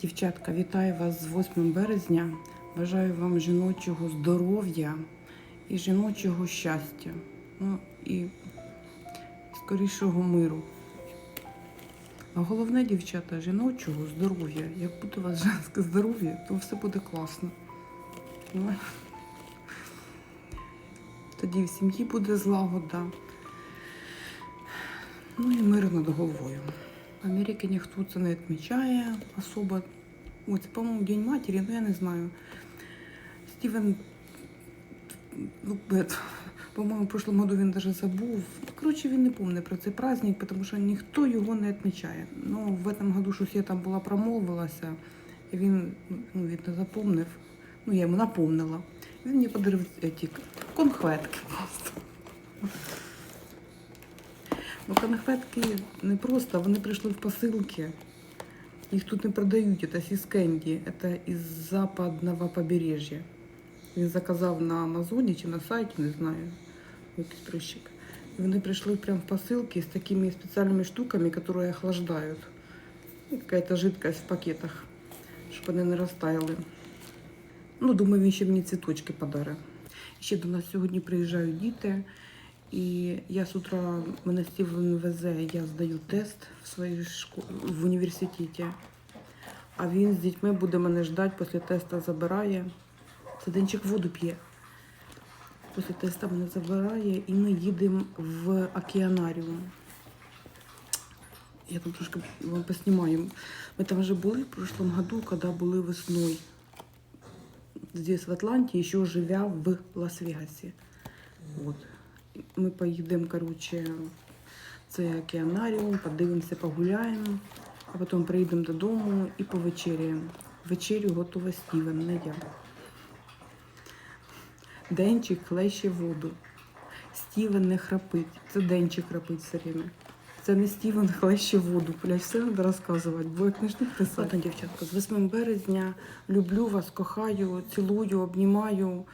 Дівчатка, вітаю вас з 8 березня. Бажаю вам жіночого здоров'я і жіночого щастя. Ну і скорішого миру. А головне, дівчата, жіночого здоров'я. Як буде у вас женське здоров'я, то все буде класно. Ну, Тоді в сім'ї буде злагода. Ну і мир над головою. Америці ніхто це не відмічає особо. Ой, це, по-моєму, День матері, ну я не знаю. Стівен, ну, по-моєму, в прошлом году він даже забув. Коротше, він не пам'ятає про цей праздник, тому що ніхто його не відмічає. Ну, в этом году щось я там була промовилася, і він, ну, він не запомнив. Ну, я йому напомнила. Він мені подарив ці конхветки просто. Ну, конфетки не просто, вони прийшли в посилки. Їх тут не продають, це сіскенді, це із западного побережжя. Він заказав на Амазоні чи на сайті, не знаю, якийсь прищик. І вони прийшли прямо в посилки з такими спеціальними штуками, які охлаждають. І Якась жидкость в пакетах, щоб вони не розтаяли. Ну, думаю, він ще мені цвіточки подарить. Ще до нас сьогодні приїжджають діти. І я з утра мене Стівен везе, я здаю тест в своїй школі в університеті. А він з дітьми буде мене ждати, після тесту забирає. Це денчик воду п'є. Після тесту мене забирає і ми їдемо в океанаріум. Я там трошки вам поснімаю. Ми там вже були в прошлом году, коли були весною. Здесь в Атланті, ще живя в Лас-Вегасе. Вот. Ми поїдемо, коротше, в цей океанаріум, подивимося, погуляємо, а потім приїдемо додому і повечеряємо. Вечерю готова Стівен, не я. Денчик хлеще воду. Стівен не храпить. Це Денчик храпить все время. Це не Стівен хлеще воду. Блядь, все треба розказувати, бо як книжник писати. Ладно, дівчатка, з 8 березня люблю вас, кохаю, цілую, обнімаю.